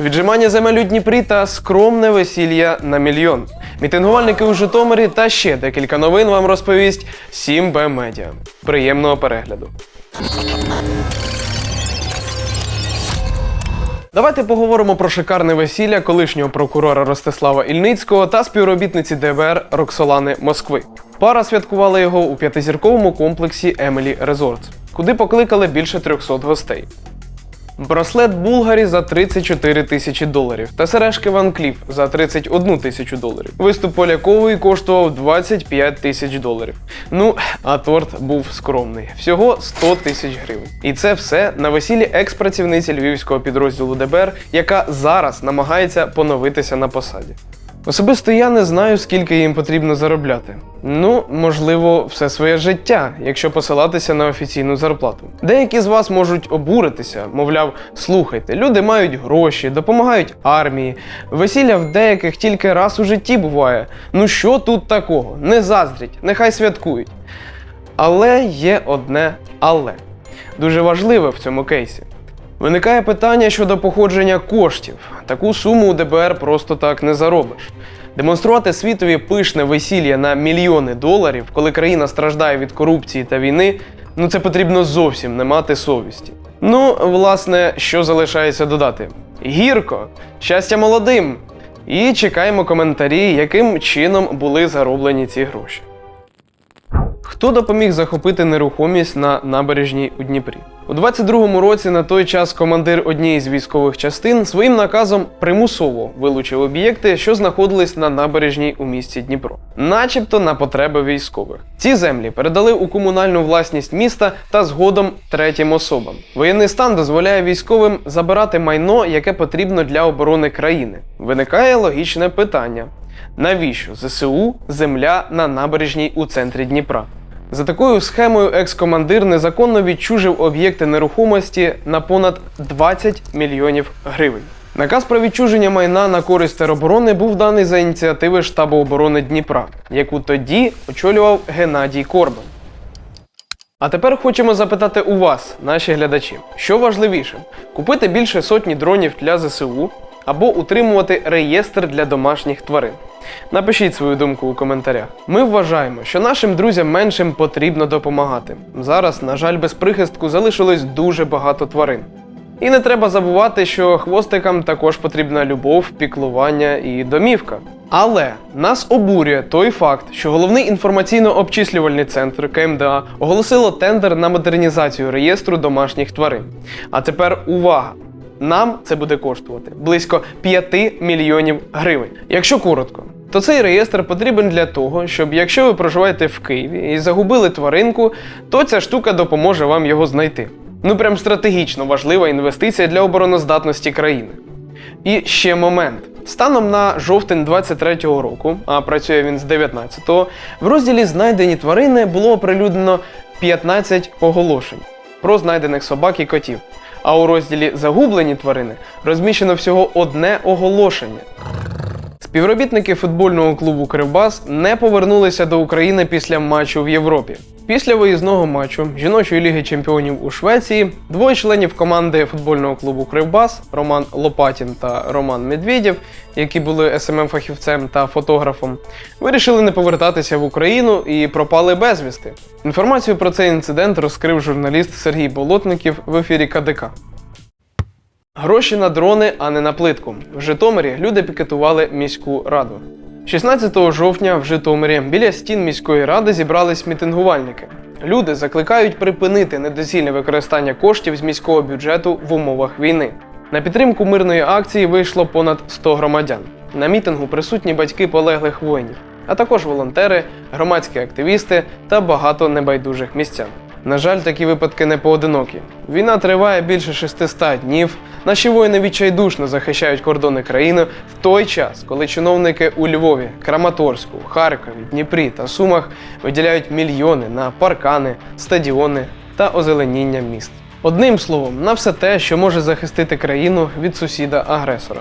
Віджимання земель у Дніпрі та скромне весілля на мільйон. Мітингувальники у Житомирі та ще декілька новин вам розповість 7Б Медіа. Приємного перегляду. Давайте поговоримо про шикарне весілля колишнього прокурора Ростислава Ільницького та співробітниці ДБР Роксолани Москви. Пара святкувала його у п'ятизірковому комплексі Емілі Резортс, куди покликали більше 300 гостей. Браслет Булгарі за 34 тисячі доларів та сережки Ван Кліф за 31 тисячу доларів. Виступ Полякової коштував 25 тисяч доларів. Ну, а торт був скромний всього 100 тисяч гривень. І це все на весіллі екс-працівниці львівського підрозділу ДБР, яка зараз намагається поновитися на посаді. Особисто я не знаю, скільки їм потрібно заробляти. Ну, можливо, все своє життя, якщо посилатися на офіційну зарплату. Деякі з вас можуть обуритися, мовляв, слухайте, люди мають гроші, допомагають армії. Весілля в деяких тільки раз у житті буває. Ну що тут такого? Не заздріть, нехай святкують. Але є одне але. Дуже важливе в цьому кейсі. Виникає питання щодо походження коштів. Таку суму у ДБР просто так не заробиш. Демонструвати світові пишне весілля на мільйони доларів, коли країна страждає від корупції та війни, ну це потрібно зовсім не мати совісті. Ну, власне, що залишається додати? Гірко, щастя молодим! І чекаємо коментарі, яким чином були зароблені ці гроші. Хто допоміг захопити нерухомість на набережній у Дніпрі? У 22-му році на той час командир однієї з військових частин своїм наказом примусово вилучив об'єкти, що знаходились на набережній у місті Дніпро, начебто на потреби військових. Ці землі передали у комунальну власність міста та згодом третім особам. Воєнний стан дозволяє військовим забирати майно, яке потрібно для оборони країни. Виникає логічне питання: навіщо ЗСУ земля на набережній у центрі Дніпра? За такою схемою екс-командир незаконно відчужив об'єкти нерухомості на понад 20 мільйонів гривень. Наказ про відчуження майна на користь тероборони був даний за ініціативи штабу оборони Дніпра, яку тоді очолював Геннадій Корбан. А тепер хочемо запитати у вас, наші глядачі, що важливіше: купити більше сотні дронів для ЗСУ або утримувати реєстр для домашніх тварин. Напишіть свою думку у коментарях. Ми вважаємо, що нашим друзям меншим потрібно допомагати. Зараз, на жаль, без прихистку залишилось дуже багато тварин. І не треба забувати, що хвостикам також потрібна любов, піклування і домівка. Але нас обурює той факт, що головний інформаційно-обчислювальний центр КМДА оголосило тендер на модернізацію реєстру домашніх тварин. А тепер увага! Нам це буде коштувати близько 5 мільйонів гривень. Якщо коротко, то цей реєстр потрібен для того, щоб якщо ви проживаєте в Києві і загубили тваринку, то ця штука допоможе вам його знайти. Ну прям стратегічно важлива інвестиція для обороноздатності країни. І ще момент. Станом на жовтень 23-го року, а працює він з 19-го, в розділі Знайдені тварини було оприлюднено 15 оголошень про знайдених собак і котів. А у розділі Загублені тварини розміщено всього одне оголошення. Співробітники футбольного клубу Кривбас не повернулися до України після матчу в Європі. Після виїзного матчу жіночої ліги чемпіонів у Швеції двоє членів команди футбольного клубу Кривбас Роман Лопатін та Роман Медведєв, які були смм фахівцем та фотографом, вирішили не повертатися в Україну і пропали безвісти. Інформацію про цей інцидент розкрив журналіст Сергій Болотників в ефірі КДК. Гроші на дрони, а не на плитку. В Житомирі люди пікетували міську раду. 16 жовтня в Житомирі біля стін міської ради зібрались мітингувальники. Люди закликають припинити недоцільне використання коштів з міського бюджету в умовах війни. На підтримку мирної акції вийшло понад 100 громадян. На мітингу присутні батьки полеглих воїнів, а також волонтери, громадські активісти та багато небайдужих містян. На жаль, такі випадки не поодинокі. Війна триває більше 600 днів. Наші воїни відчайдушно захищають кордони країни в той час, коли чиновники у Львові, Краматорську, Харкові, Дніпрі та Сумах виділяють мільйони на паркани, стадіони та озеленіння міст. Одним словом, на все те, що може захистити країну від сусіда-агресора.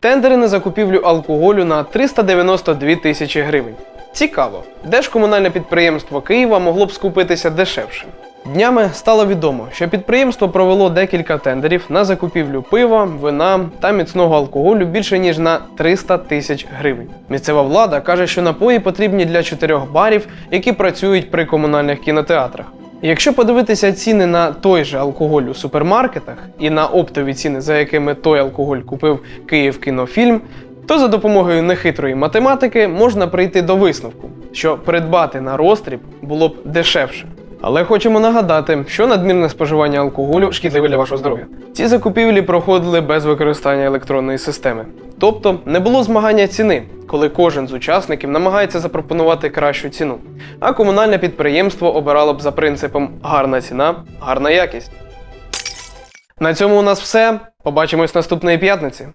Тендери на закупівлю алкоголю на 392 тисячі гривень. Цікаво, де ж комунальне підприємство Києва могло б скупитися дешевше? Днями стало відомо, що підприємство провело декілька тендерів на закупівлю пива, вина та міцного алкоголю більше ніж на 300 тисяч гривень. Місцева влада каже, що напої потрібні для чотирьох барів, які працюють при комунальних кінотеатрах. Якщо подивитися ціни на той же алкоголь у супермаркетах і на оптові ціни, за якими той алкоголь купив Київ кінофільм, то за допомогою нехитрої математики можна прийти до висновку, що придбати на розтріб було б дешевше. Але хочемо нагадати, що надмірне споживання алкоголю шкідливе для вашого здоров'я. Ці закупівлі проходили без використання електронної системи. Тобто не було змагання ціни, коли кожен з учасників намагається запропонувати кращу ціну. А комунальне підприємство обирало б за принципом гарна ціна, гарна якість. На цьому у нас все. Побачимось наступної п'ятниці.